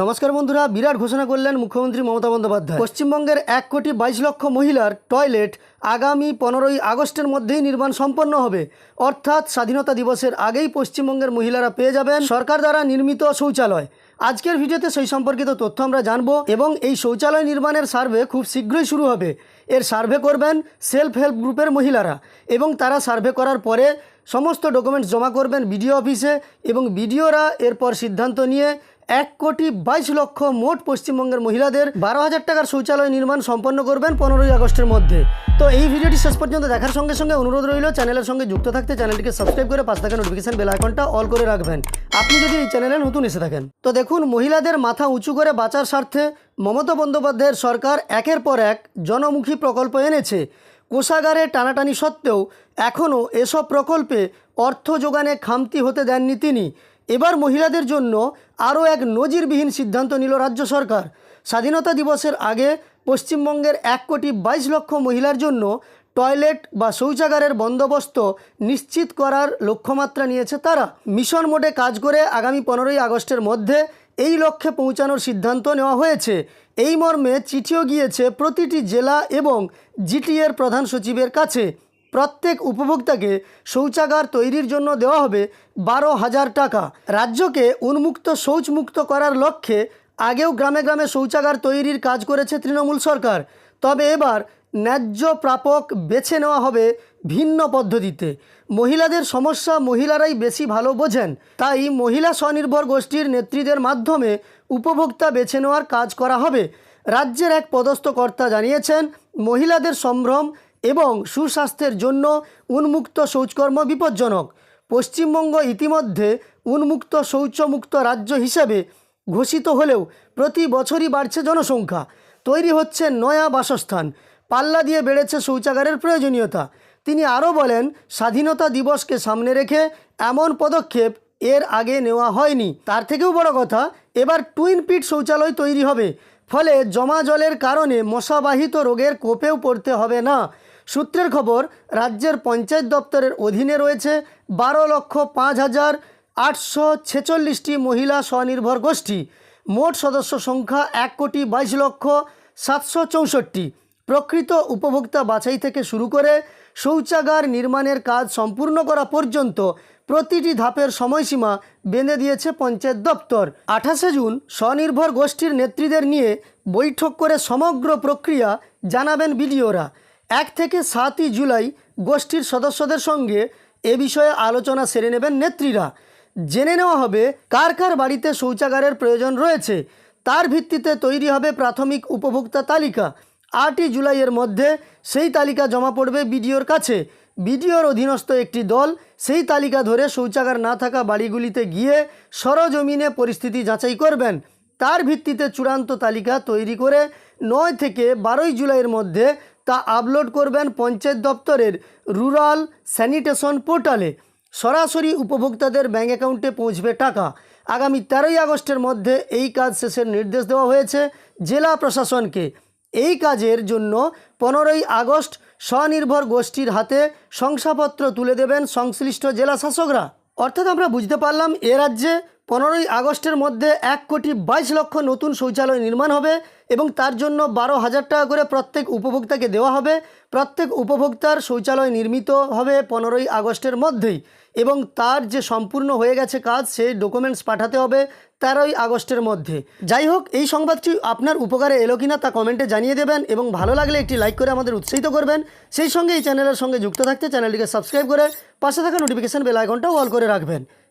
নমস্কার বন্ধুরা, বিরাট ঘোষণা করলেন মুখ্যমন্ত্রী মমতা বন্দ্যোপাধ্যায়। পশ্চিমবঙ্গের এক কোটি বাইশ লক্ষ মহিলার টয়লেট আগামী পনেরোই আগস্টের মধ্যেই নির্মাণ সম্পন্ন হবে। অর্থাৎ স্বাধীনতা দিবসের আগেই পশ্চিমবঙ্গের মহিলারা পেয়ে যাবেন সরকার দ্বারা নির্মিত শৌচালয়। আজকের ভিডিওতে সেই সম্পর্কিত তথ্য আমরা জানব এবং এই শৌচালয় নির্মাণের সার্ভে খুব শীঘ্রই শুরু হবে। এর সার্ভে করবেন সেলফ হেল্প গ্রুপের মহিলারা এবং তারা সার্ভে করার পরে সমস্ত ডকুমেন্টস জমা করবেন বিডিও অফিসে এবং বিডিওরা এরপর সিদ্ধান্ত নিয়ে এক কোটি বাইশ লক্ষ মোট পশ্চিমবঙ্গের মহিলাদের বারো হাজার টাকার শৌচালয় নির্মাণ সম্পন্ন করবেন পনেরোই আগস্টের মধ্যে। তো এই ভিডিওটি শেষ পর্যন্ত দেখার সঙ্গে সঙ্গে অনুরোধ রইল, চ্যানেলের সঙ্গে যুক্ত থাকতে চ্যানেলটিকে সাবস্ক্রাইব করে পাশ থাকা নোটিফিকেশন বেল আইকনটা অল করে রাখবেন। আপনি যদি এই চ্যানেলে নতুন এসে থাকেন, তো দেখুন মহিলাদের মাথা উঁচু করে বাঁচার স্বার্থে মমতা বন্দ্যোপাধ্যায়ের সরকার একের পর এক জনমুখী প্রকল্প এনেছে। কোষাগারে টানাটানি সত্ত্বেও এখনও এসব প্রকল্পে অর্থ যোগানে খামতি হতে দেননি তিনি। এবার মহিলাদের জন্য আরও এক নজিরবিহীন সিদ্ধান্ত নিল রাজ্য সরকার। স্বাধীনতা দিবসের আগে পশ্চিমবঙ্গের এক কোটি বাইশ লক্ষ মহিলার জন্য টয়লেট বা শৌচাগারের বন্দোবস্ত নিশ্চিত করার লক্ষ্যমাত্রা নিয়েছে তারা। মিশন মোডে কাজ করে আগামী পনেরোই আগস্টের মধ্যে এই লক্ষ্যে পৌঁছানোর সিদ্ধান্ত নেওয়া হয়েছে। এই মর্মে চিঠিও গিয়েছে প্রতিটি জেলা এবং জিটিএর প্রধান সচিবের কাছে। প্রত্যেক উপভোক্তাকে শৌচাগার তৈরির জন্য দেওয়া হবে বারো হাজার টাকা। রাজ্যকে উন্মুক্ত, শৌচমুক্ত করার লক্ষ্যে আগেও গ্রামে গ্রামে শৌচাগার তৈরির কাজ করেছে তৃণমূল সরকার। তবে এবার ন্যায্য প্রাপক বেছে নেওয়া হবে ভিন্ন পদ্ধতিতে। মহিলাদের সমস্যা মহিলারাই বেশি ভালো বোঝেন। তাই মহিলা স্বনির্ভর গোষ্ঠীর নেত্রীদের মাধ্যমে উপভোক্তা বেছে নেওয়ার কাজ করা হবে। রাজ্যের এক পদস্থ কর্তা জানিয়েছেন, মহিলাদের সম্ভ্রম এবং সুস্বাস্থ্যের জন্য উন্মুক্ত শৌচকর্ম বিপজ্জনক। পশ্চিমবঙ্গ ইতিমধ্যে উন্মুক্ত শৌচমুক্ত রাজ্য হিসেবে ঘোষিত হলেও প্রতি বছরই বাড়ছে জনসংখ্যা। তৈরি হচ্ছে নয়া বাসস্থান। পাল্লা দিয়ে বেড়েছে শৌচাগারের প্রয়োজনীয়তা। তিনি আরও বলেন, স্বাধীনতা দিবসকে সামনে রেখে এমন পদক্ষেপ এর আগে নেওয়া হয়নি। তার থেকেও বড় কথা, এবার টুইন পিট শৌচালয় তৈরি হবে। ফলে জমা জলের কারণে মশাবাহিত রোগের কোপেও পড়তে হবে না। সূত্রের খবর, রাজ্যের পঞ্চায়েত দপ্তরের অধীনে রয়েছে বারো লক্ষ পাঁচ হাজার আটশো ছেচল্লিশটি মহিলা স্বনির্ভর গোষ্ঠী। মোট সদস্য সংখ্যা এক কোটি বাইশ লক্ষ সাতশো চৌষট্টি। প্রকৃত উপভোক্তা বাছাই থেকে শুরু করে শৌচাগার নির্মাণের কাজ সম্পূর্ণ করা পর্যন্ত প্রতিটি ধাপের সময়সীমা বেঁধে দিয়েছে পঞ্চায়েত দপ্তর। আঠাশে জুন স্বনির্ভর গোষ্ঠীর নেত্রীদের নিয়ে বৈঠক করে সমগ্র প্রক্রিয়া জানাবেন বিডিওরা। এক থেকে সাতই জুলাই গোষ্ঠীর সদস্যদের সঙ্গে এ বিষয়ে আলোচনা সেরে নেবেন নেত্রীরা। জেনে নেওয়া হবে কার কার বাড়িতে শৌচাগারের প্রয়োজন রয়েছে। তার ভিত্তিতে তৈরি হবে প্রাথমিক উপভোক্তা তালিকা। আটই জুলাইয়ের মধ্যে সেই তালিকা জমা পড়বে বিডিওর কাছে। বিডিওর অধীনস্থ একটি দল সেই তালিকা ধরে শৌচাগার না থাকা বাড়িগুলিতে গিয়ে সরজমিনে পরিস্থিতি যাচাই করবেন। তার ভিত্তিতে চূড়ান্ত তালিকা তৈরি করে নয় থেকে বারোই জুলাইয়ের মধ্যে তা আপলোড করবেন পঞ্চায়েত দপ্তরের রুরাল স্যানিটেশন পোর্টালে। সরাসরি উপভোক্তাদের ব্যাঙ্ক অ্যাকাউন্টে পৌঁছবে টাকা। আগামী তেরোই আগস্টের মধ্যে এই কাজ শেষের নির্দেশ দেওয়া হয়েছে জেলা প্রশাসনকে। এই কাজের জন্য পনেরোই আগস্ট স্বনির্ভর গোষ্ঠীর হাতে শংসাপত্র তুলে দেবেন সংশ্লিষ্ট জেলা শাসকরা। অর্থাৎ আমরা বুঝতে পারলাম এ রাজ্যে পনেরোই আগস্টের মধ্যে এক কোটি বাইশ লক্ষ নতুন শৌচালয় নির্মাণ হবে এবং তার জন্য বারো হাজার টাকা করে প্রত্যেক উপভোক্তাকে দেওয়া হবে। প্রত্যেক উপভোক্তার শৌচালয় নির্মিত হবে পনেরোই আগস্টের মধ্যেই এবং তার যে সম্পূর্ণ হয়ে গেছে কাজ, সেই ডকুমেন্টস পাঠাতে হবে তেরোই আগস্টের মধ্যে। যাই হোক, এই সংবাদটি আপনার উপকারে এলো কিনা তা কমেন্টে জানিয়ে দেবেন এবং ভালো লাগলে একটি লাইক করে আমাদের উৎসাহিত করবেন। সেই সঙ্গে এই চ্যানেলের সঙ্গে যুক্ত থাকতে চ্যানেলটিকে সাবস্ক্রাইব করে পাশে থাকা নোটিফিকেশান বেল আইকনটাও অল করে রাখবেন।